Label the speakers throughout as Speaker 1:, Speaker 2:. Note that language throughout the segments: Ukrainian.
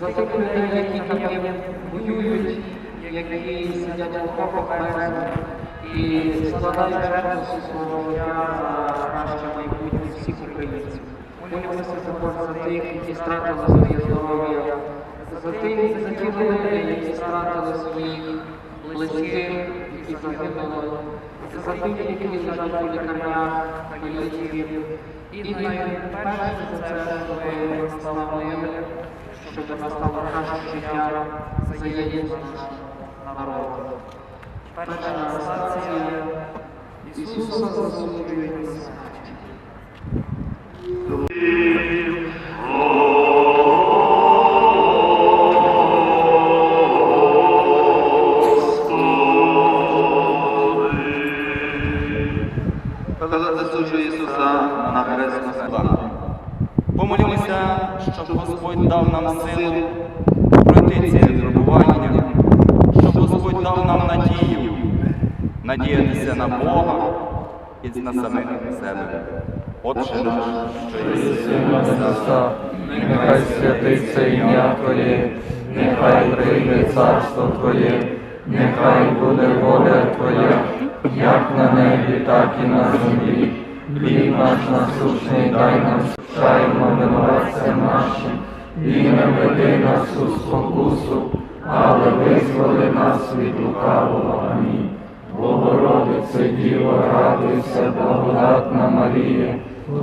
Speaker 1: за тих людей, які воюють, які сидять в окопах мерзнуть і складають жертву свого життя за краще майбутнє всіх українців. Молимося за за тих, які стратили своє здоров'я, за тих, за ті люди, які стратили своїх близьких, які загинули, за тих, які лежать у лікарнях, поліції. І найперше за це, щоб настав мир, щоб настало краще життя за єдність нашого народу. Перша стація Ісуса на
Speaker 2: Хто засуджує Ісуса на хрест на судах.
Speaker 3: Помолімося, щоб Господь дав нам силу пройти ці випробування, щоб Господь дав нам надію, надіятися на Бога і на самих себе. Отче наш, що єси
Speaker 4: на нехай святиться ім'я Твоє, нехай прийде царство Твоє, нехай буде воля Твоя, як на небі, так і на землі. Хліб наш насущний дай нам, шаємо винуватцям нашим, і не веди нас у спокусу, але визволи нас від лукавого. Амінь. Богородице Діво, радуйся, благодатна Марія,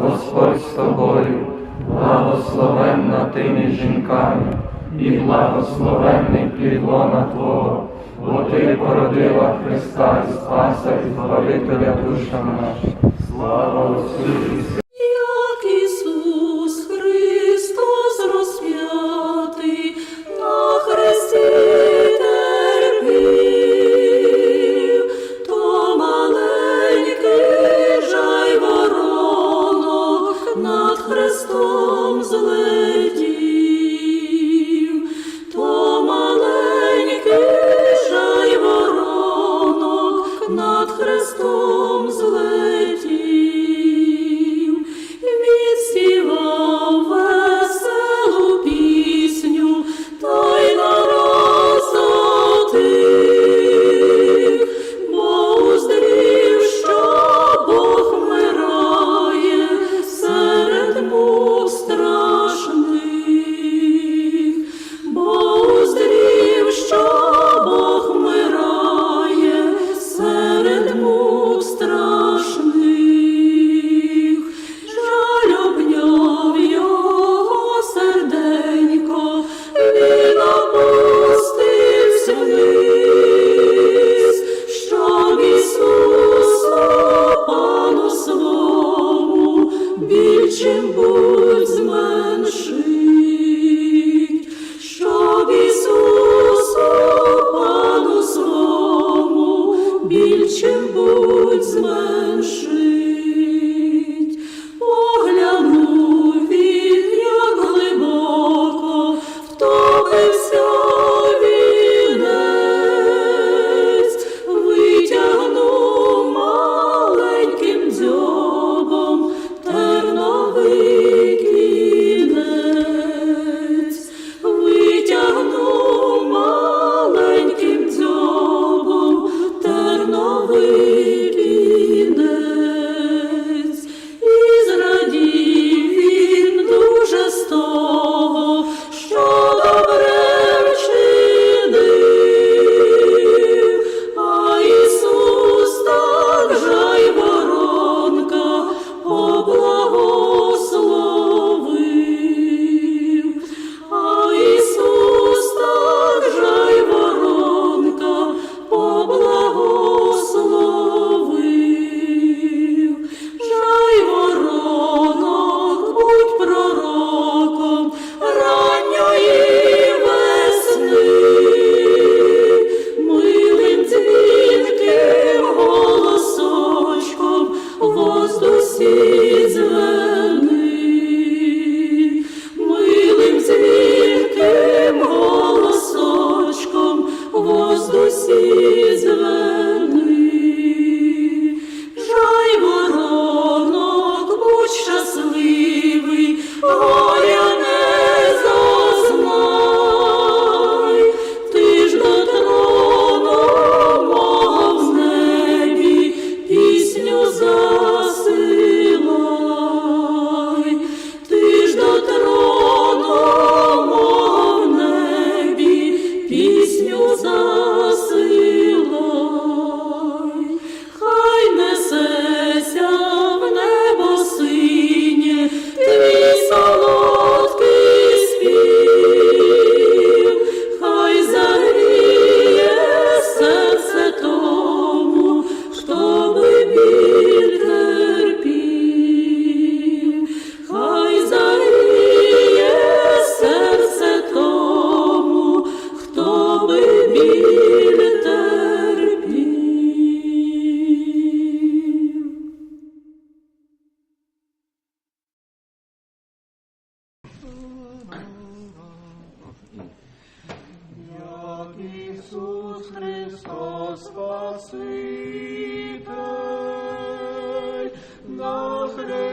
Speaker 4: Господь з тобою, благословенна ти між жінками, і благословенний плід лона Твого, бо ти породила Христа і Спаса і Збавителя душам нашим. Слава Отцю і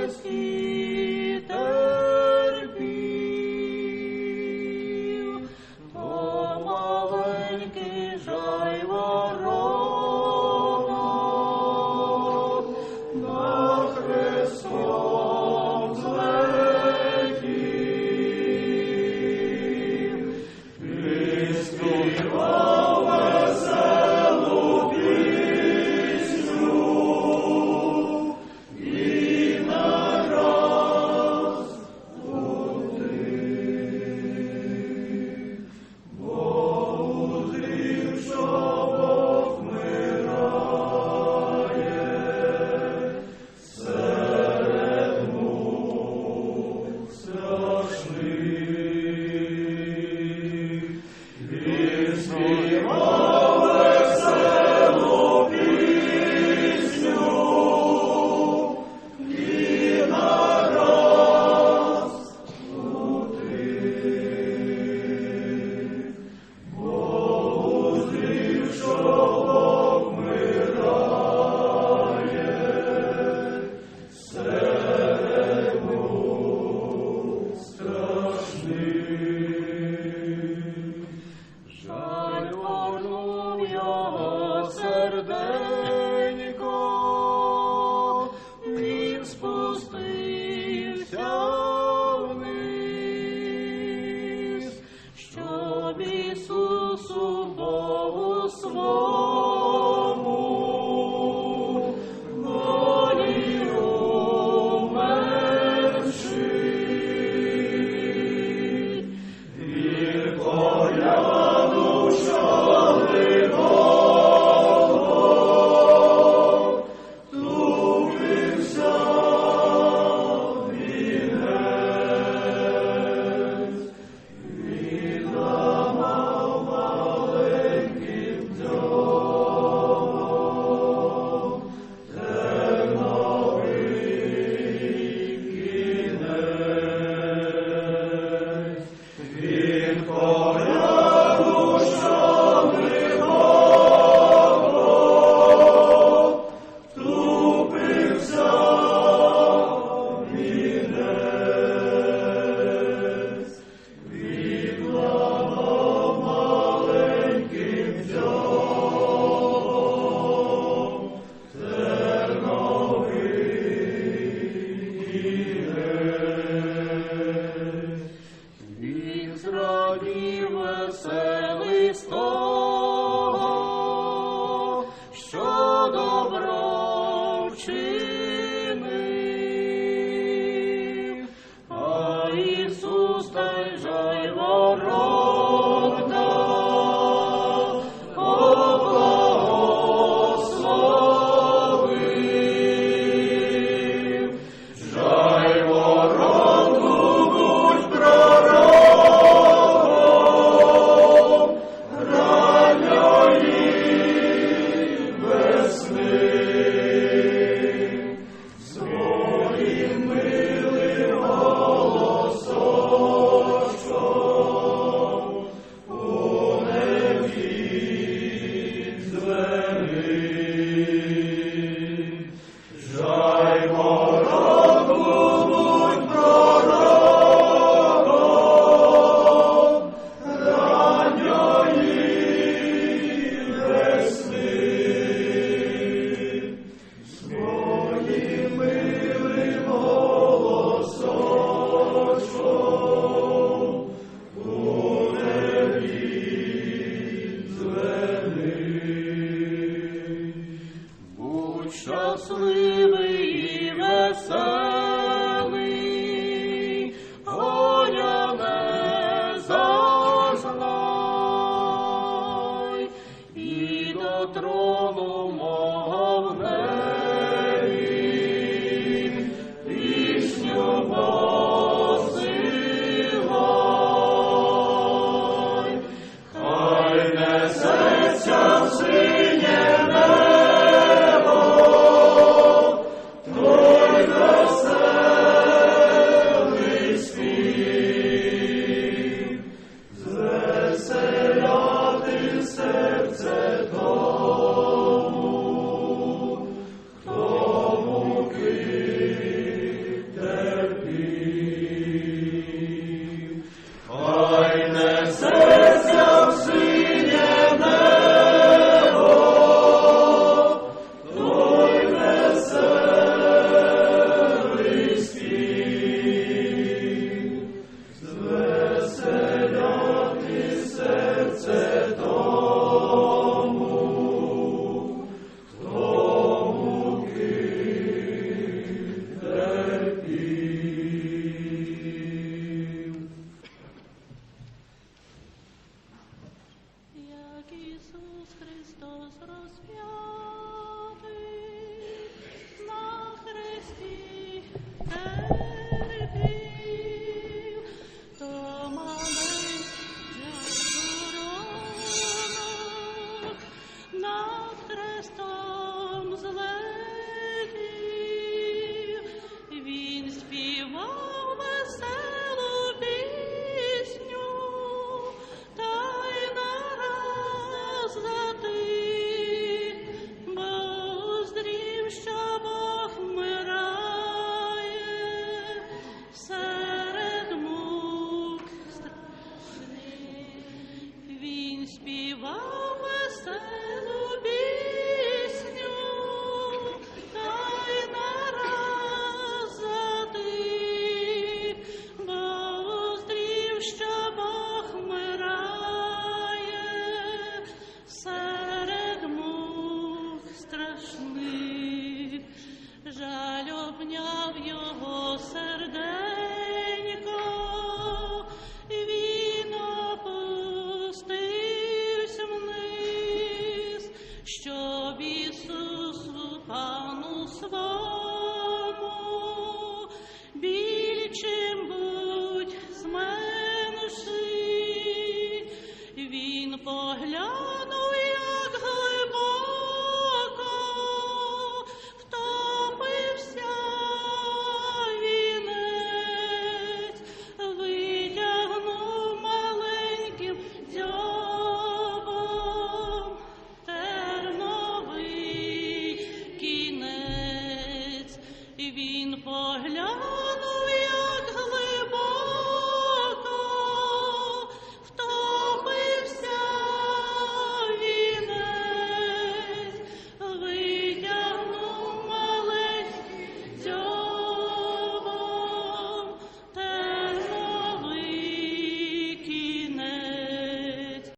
Speaker 5: with you.